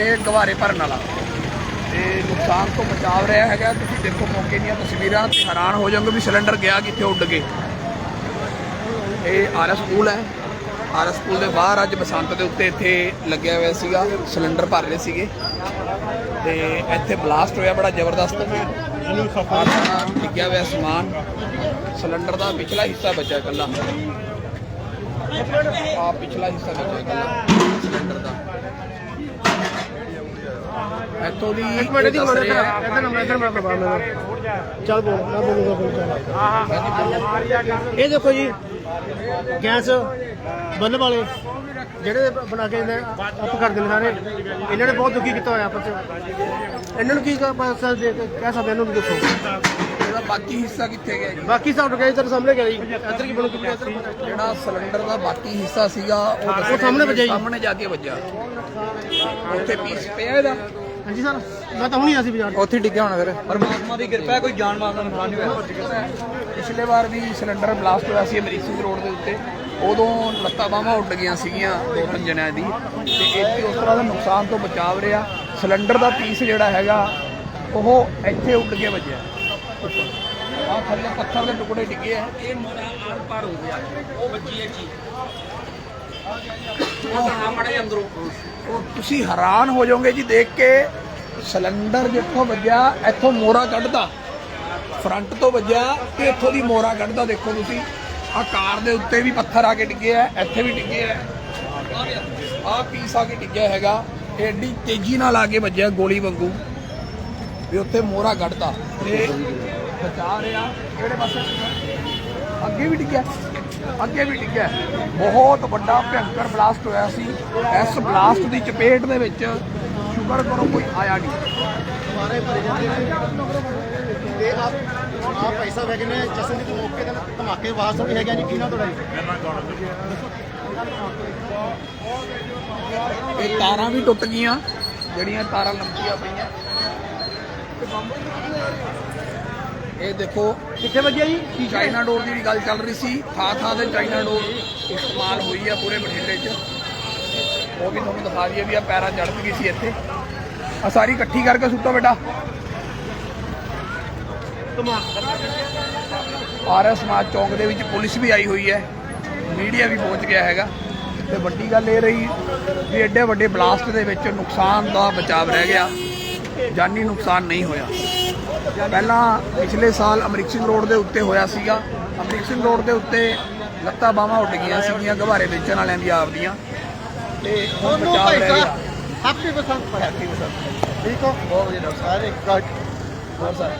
ਇੱਥੇ ਗਵਾਰੇ ਭਰਨ ਵਾਲਾ। ਤੇ ਨੁਕਸਾਨ ਤੋਂ ਬਚਾਵ ਰਿਹਾ ਹੈਗਾ। ਤੁਸੀਂ ਦੇਖੋ ਮੌਕੇ ਦੀਆਂ ਤਸਵੀਰਾਂ ਤੇ ਹੈਰਾਨ ਹੋ ਜਾਓਗੇ ਵੀ ਸਿਲੰਡਰ ਗਿਆ ਕਿੱਥੇ, ਉੱਡ ਗਏ। ਇਹ ਆਰਐਸ ਸਕੂਲ ਹੈ। ਆਰਐਸ ਸਕੂਲ ਦੇ ਬਾਹਰ ਅੱਜ ਬਸੰਤ ਦੇ ਉੱਤੇ ਇੱਥੇ ਲੱਗਿਆ ਹੋਇਆ ਸੀਗਾ। ਸਿਲੰਡਰ ਭਰ ਰਹੇ ਸੀਗੇ। ਤੇ ਇੱਥੇ ਬਲਾਸਟ ਹੋਇਆ, ਬੜਾ ਜ਼ਬਰਦਸਤ। ਆਪਣਾ ਡਿੱਗਿਆ ਹੋਇਆ ਸਮਾਨ। ਸਿਲੰਡਰ ਦਾ ਪਿਛਲਾ ਹਿੱਸਾ ਬਚਿਆ ਇਕੱਲਾ। ਆ ਪਿਛਲਾ ਹਿੱਸਾ ਬਚਿਆ ਇਕੱਲਾ ਸਿਲੰਡਰ ਦਾ ਇੱਥੋਂ ਦੀ ਇੱਕ ਮਿੰਟ ਦੀ ਆ ਇੱਧਰ ਨੰਬਰ ਇੱਧਰ ਮੈਂ ਕਰਵਾ ਮੇਰਾ ਚੱਲ ਬੋਲ ਮੈਂ ਬੋਲੂਗਾ ਬੋਲ ਚੱਲ। ਇਹ ਦੇਖੋ ਜੀ ਗੈਸ ਬੱਲਬ ਵਾਲੇ ਜਿਹੜੇ ਬਣਾ ਕੇ ਇਹਨੇ ਅਪ ਕਰਦੇ ਨੇ ਸਾਰੇ। ਇਹਨਾਂ ਨੇ ਬਹੁਤ ਦੁਖੀ ਕੀਤਾ ਹੋਇਆ ਆਪਸ ਚ ਇਹਨਾਂ ਨੂੰ ਕੀ ਪਤਾ ਦੇ ਕੇ ਕਹਿ ਸਕਦੇ ਇਹਨੂੰ ਵੀ ਦੱਸੋ। ਇਹਦਾ ਬਾਕੀ ਹਿੱਸਾ ਕਿੱਥੇ ਗਿਆ ਜੀ? ਬਾਕੀ ਸਭ ਗਏ ਤੇਰੇ ਸਾਹਮਣੇ ਗਿਆ ਜੀ। ਇੱਧਰ ਕੀ ਬਣੂ ਕੀ ਬਣੂ, ਇੱਧਰ ਜਿਹੜਾ ਸਿਲੰਡਰ ਦਾ ਬਾਕੀ ਹਿੱਸਾ ਸੀਗਾ ਉਹ ਸਾਹਮਣੇ ਵੱਜਿਆ ਜੀ। ਸਾਹਮਣੇ ਜਾ ਕੇ ਵੱਜਾ ਉੱਥੇ ਪੀਸ ਪਿਆ ਇਹਦਾ? ਹਾਂਜੀ ਸਰ ਮੈਂ ਤਾਂ ਹੁਣੀ ਆਸੀ ਬਾਜ਼ਾਰ। ਉੱਥੇ ਡਿੱਗਿਆ ਹੋਣਾ ਫਿਰ। ਪਰਮਾਤਮਾ ਦੀ ਕਿਰਪਾ ਹੈ ਕੋਈ ਜਾਨ ਮਾਲ ਦਾ ਨੁਕਸਾਨ ਨਹੀਂ ਹੋਇਆ। ਪਿਛਲੇ ਵਾਰ ਵੀ ਸਿਲੰਡਰ ਬਲਾਸਟ ਹੋਇਆ ਸੀ ਅਮਰੀਕ ਸਿੰਘ ਰੋਡ ਦੇ ਉੱਤੇ। ਉਦੋਂ ਲੱਤਾਂ ਬਾਹਾਂ ਉੱਡ ਗਈਆਂ ਸੀਗੀਆਂ ਦੋ ਤਿੰਨ ਜਣਿਆਂ ਦੀ। ਤੇ ਇੱਥੇ ਉਸ ਤਰ੍ਹਾਂ ਦਾ ਨੁਕਸਾਨ ਤੋਂ ਬਚਾਵ ਰਿਹਾ। ਸਿਲੰਡਰ ਦਾ ਪੀਸ ਜਿਹੜਾ ਹੈਗਾ ਉਹ ਇੱਥੇ ਉੱਡ ਕੇ ਵੱਜਿਆ। ਆ ਥੱਲੇ ਪੱਥਰ ਦੇ ਟੁਕੜੇ ਡਿੱਗੇ ਆ। ਇਹ ਮੋਰਾ ਆਰ ਪਾਰ ਹੋ ਗਿਆ। ਉਹ ਵੱਜੀ ਹੈ ਚੀਜ਼ ਉਹ ਮੜੇ ਅੰਦਰੋਂ ਉਹ ਤੁਸੀਂ ਹੈਰਾਨ ਹੋ ਜਾਓਗੇ ਜੀ, ਦੇਖ ਕੇ ਸਿਲੰਡਰ ਜਿੱਥੋਂ ਵੱਜਿਆ, ਇੱਥੋਂ ਮੋਰਾ ਕੱਢਦਾ। ਫਰੰਟ ਤੋਂ ਵੱਜਿਆ ਤੇ ਇੱਥੋਂ ਦੀ ਮੋਰਾ ਕੱਢਦਾ, ਦੇਖੋ ਤੁਸੀਂ। ਆ ਕਾਰ ਦੇ ਉੱਤੇ ਵੀ ਪੱਥਰ ਆ ਕੇ ਡਿੱਗਿਆ ਇੱਥੇ ਵੀ ਡਿੱਗਿਆ ਆ। ਪੀਸ ਆ ਕੇ ਡਿੱਗਿਆ ਹੈਗਾ। ਇਹ ਐਡੀ ਤੇਜ਼ੀ ਨਾਲ ਆ ਕੇ ਵੱਜਿਆ ਗੋਲੀ ਵਾਂਗੂ। ਵੀ ਉੱਥੇ ਮੋਰਾ ਕੱਢਦਾ। ਤੇ ਬਚਾ ਰਿਹਾ। ਕਿਹੜੇ ਪਾਸੇ? ਅੱਗੇ ਵੀ ਡਿੱਗਿਆ। ਅੱਗੇ ਵੀ ਡਿੱਗਿਆ। ਬਹੁਤ ਵੱਡਾ ਭਿਅੰਕਰ ਬਲਾਸਟ ਹੋਇਆ ਸੀ। ਇਸ ਬਲਾਸਟ ਦੀ ਚਪੇਟ ਦੇ ਵਿੱਚ ਸ਼ੁਕਰ ਕਰੋ ਕੋਈ ਆਇਆ ਨਹੀਂ। ਮਾਰੇ ਭਰੇ ਜਾਂਦੇ ਨੇ ਤੇ ਆਪ ਆ ਪੈਸਾ ਵਗਨੇ ਜਸਨ ਦੇ ਮੌਕੇ ਤੇ ਧਮਾਕੇ ਵਾਸ ਵੀ ਹੈਗਾ ਜੀ। ਕੀ ਨਾ ਤੁਹਾਡਾ ਜੀ? ਇਹ ਤਾਰਾਂ ਵੀ ਟੁੱਟ ਗਈਆਂ ਜਿਹੜੀਆਂ ਤਾਰਾਂ ਲੰਬੀਆਂ ਪਈਆਂ। ਇਹ ਦੇਖੋ ਕਿੱਥੇ ਵੱਜਿਆ ਜੀ? ਚਾਈਨਾ ਡੋਰ ਦੀ ਵੀ ਗੱਲ ਚੱਲ ਰਹੀ ਸੀ। ਥਾਂ ਥਾਂ ਤੇ ਚਾਈਨਾ ਡੋਰ ਇਸਤੇਮਾਲ ਹੋਈ ਆ ਪੂਰੇ ਬਠਿੰਡੇ 'ਚ। ਉਹ ਵੀ ਤੁਹਾਨੂੰ ਦਿਖਾ ਦਈਏ ਵੀ ਆ ਪੈਰਾਂ ਚੜ੍ਹ ਗਈ ਸੀ ਇੱਥੇ। ਆ ਸਾਰੀ ਇਕੱਠੀ ਕਰਕੇ ਸੁੱਟੋ ਬੇਟਾ। ਆਰਐਸ ਸਮਾਜ ਚੌਂਕ ਦੇ ਵਿੱਚ ਪੁਲਿਸ ਵੀ ਆਈ ਹੋਈ ਹੈ। ਮੀਡੀਆ ਵੀ ਪਹੁੰਚ ਗਿਆ ਹੈਗਾ। ਤੇ ਵੱਡੀ ਗੱਲ ਇਹ ਰਹੀ ਵੀ ਐਡੇ ਵੱਡੇ ਬਲਾਸਟ ਦੇ ਵਿੱਚ ਨੁਕਸਾਨ ਦਾ ਬਚਾਵ ਰਹਿ ਗਿਆ। ਜਾਨੀ ਨੁਕਸਾਨ ਨਹੀਂ ਹੋਇਆ। ਪਹਿਲਾਂ ਪਿਛਲੇ ਸਾਲ ਅਮਰੀਕ ਸਿੰਘ ਰੋਡ ਦੇ ਉੱਤੇ ਹੋਇਆ ਸੀਗਾ। ਅਮਰੀਕ ਸਿੰਘ ਰੋਡ ਦੇ ਉੱਤੇ ਲੱਤਾਂ ਬਾਹਾਂ ਉੱਡ ਗਈਆਂ ਸੀਗੀਆਂ ਗਵਾਰੇ ਵੇਚਣ ਵਾਲਿਆਂ ਦੀ ਆਪਦੀਆਂ ਤੇ ਹੁਣ ਤੁਹਾਨੂੰ ਬਚਾਵ ਰਹਿ ਹੈਪੀ ਬਸੰਤ ਹੈਪੀ ਬਸੰਤ। ਠੀਕ ਹੋ? ਬਹੁਤ ਵਧੀਆ ਡਾਕਟਰ ਸਾਰੇ ਗੁੱਡ ਸਾਹਿਬ ਹੋਰ ਸਰ?